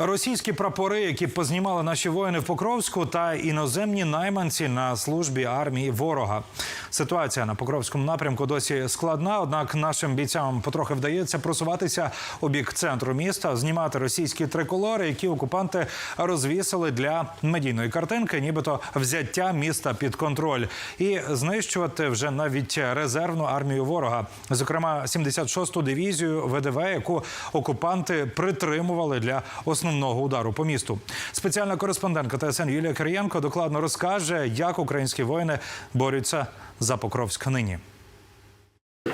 Російські прапори, які познімали наші воїни в Покровську, та іноземні найманці на службі армії ворога. Ситуація на Покровському напрямку досі складна. Однак нашим бійцям потрохи вдається просуватися у бік центру міста, знімати російські триколори, які окупанти розвісили для медійної картинки, нібито взяття міста під контроль, і знищувати вже навіть резервну армію ворога, зокрема 76-ту дивізію ВДВ, яку окупанти притримували для основного удару по місту. Спеціальна кореспондентка ТСН Юлія Кирієнко докладно розкаже, як українські воїни борються за Покровськ нині.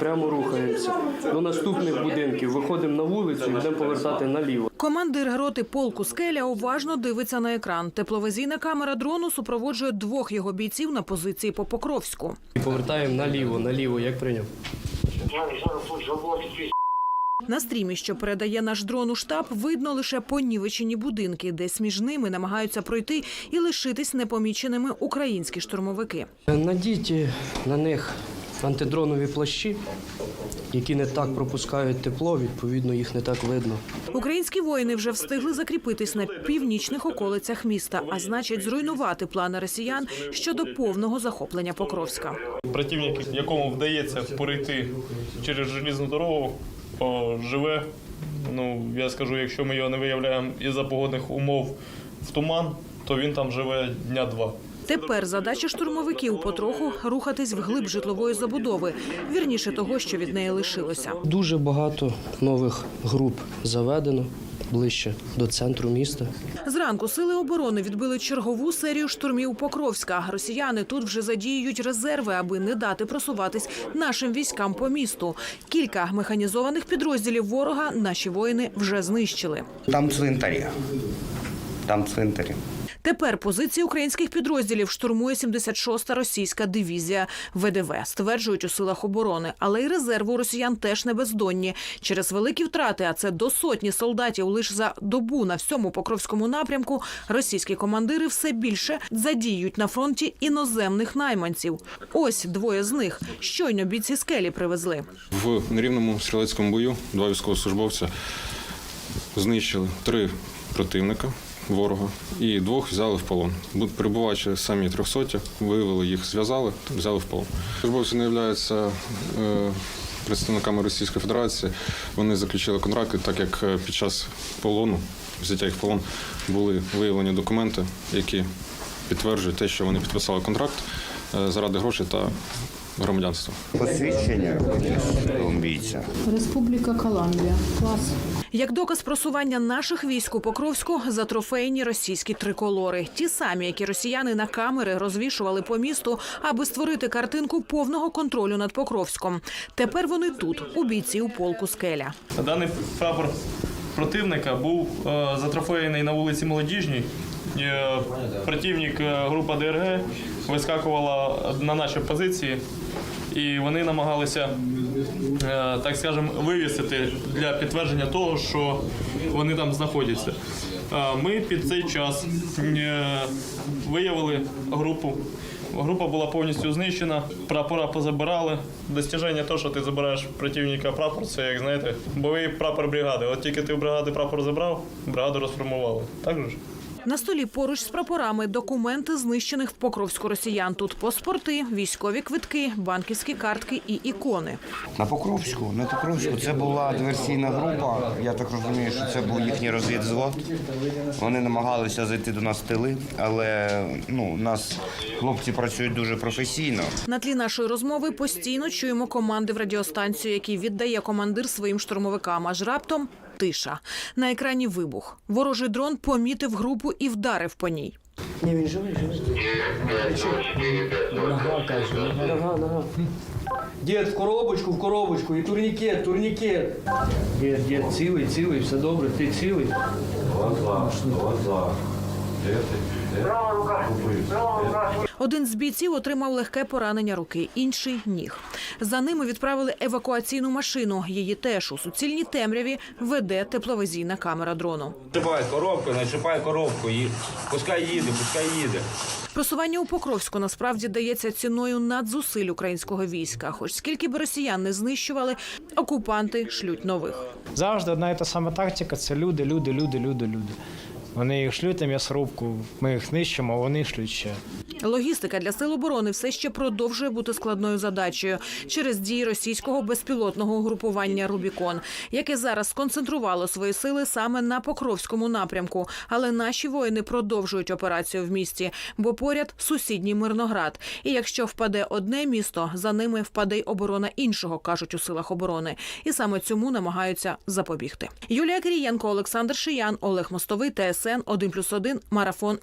Прямо рухаємося до наступних будинків. Виходимо на вулицю і будемо повертати наліво. Командир гроти полку скеля уважно дивиться на екран. Тепловизійна камера дрону супроводжує двох його бійців на позиції по Покровську. Повертаємо наліво, наліво, як прийняв. На стрімі, що передає наш дрон у штаб, видно лише понівечені будинки, десь між ними намагаються пройти і лишитись непоміченими українські штурмовики. Надіть на них антидронові плащі, які не так пропускають тепло, відповідно, їх не так видно. Українські воїни вже встигли закріпитись на північних околицях міста, а значить, зруйнувати плани росіян щодо повного захоплення Покровська. Противник, якому вдається перейти через желізну дорогу, о, живе. Ну, я скажу, якщо ми його не виявляємо із-за погодних умов в туман, то він там живе дня два. Тепер задача штурмовиків потроху рухатись вглиб житлової забудови, вірніше того, що від неї лишилося. Дуже багато нових груп заведено ближче до центру міста. Зранку сили оборони відбили чергову серію штурмів Покровська. Росіяни тут вже задіюють резерви, аби не дати просуватись нашим військам по місту. Кілька механізованих підрозділів ворога наші воїни вже знищили. Там цвинтарі. Там цвинтарі. Тепер позиції українських підрозділів штурмує 76-та російська дивізія ВДВ, стверджують у силах оборони. Але й резерви у росіян теж не бездонні. Через великі втрати, а це до сотні солдатів лише за добу на всьому покровському напрямку. Російські командири все більше задіють на фронті іноземних найманців. Ось двоє з них щойно бійці скелі привезли. В нерівному стрілецькому бою два військовослужбовця знищили три противника ворога і двох взяли в полон. Бу- Перебуваючи самі трьохсоті, виявили їх, зв'язали, взяли в полон. Службовці не являються е, представниками Російської Федерації. Вони заключили контракти, так як е, під час полону, взяття їх в полон, були виявлені документи, які підтверджують те, що вони підписали контракт е, заради грошей та громадянства. Посвідчення колумбійця. Республіка Колумбія. Клас. Як доказ просування наших військ у Покровську затрофейні російські триколори, ті самі, які росіяни на камери розвішували по місту, аби створити картинку повного контролю над Покровськом. Тепер вони тут, у бійців полку скеля. Даний прапор противника був е, затрофеєний на вулиці Молодіжній. Е, Противник, е, група ДРГ, вискакувала на наші позиції, і вони намагалися, е, так скажемо, вивісити для підтвердження того, що вони там знаходяться. Ми під цей час виявили групу. Група була повністю знищена, прапора позабирали. Достіження того, що ти забираєш противника прапор, це як знаєте, бойовий прапор бригади. От тільки ти в бригади прапор забрав, бригаду розформували. Так же ж? На столі поруч з прапорами документи знищених в Покровську росіян. Тут паспорти, військові квитки, банківські картки і ікони. На Покровську, на Покровську це була диверсійна група. Я так розумію, що це був їхній розвідзвод. Вони намагалися зайти до нас в тили, але ну, у нас хлопці працюють дуже професійно. На тлі нашої розмови постійно чуємо команди в радіостанцію, які віддає командир своїм штурмовикам. Аж раптом тиша. На екрані вибух. Ворожий дрон помітив групу і вдарив по ній. Ні, він живий, живий. Нога, каже, нога, нога. Дід, в коробочку, в коробочку, і турнікет, турнікет. Дід, дід, цілий, цілий, все добре, ти цілий. Один з бійців отримав легке поранення руки, інший ніг. За ними відправили евакуаційну машину. Її теж у суцільній темряві веде тепловизійна камера дрону. Чіпай коробку, не чіпай коробку, і пускай їде, пускай їде. Просування у Покровську насправді дається ціною надзусиль українського війська. Хоч скільки б росіян не знищували, окупанти шлють нових. Завжди одна і та сама тактика це люди, люди, люди, люди, люди. Вони їх шлють на м'ясорубку, ми їх нищимо, а вони шлють ще. Логістика для сил оборони все ще продовжує бути складною задачею через дії російського безпілотного угрупування Рубікон, яке зараз сконцентрувало свої сили саме на Покровському напрямку. Але наші воїни продовжують операцію в місті, бо поряд сусідній Мирноград. І якщо впаде одне місто, за ними впаде й оборона іншого, кажуть у силах оборони. І саме цьому намагаються запобігти. Юлія Кирієнко, Олександр Шиян, Олег Мостовий, ТСН 1+,1, Марафон.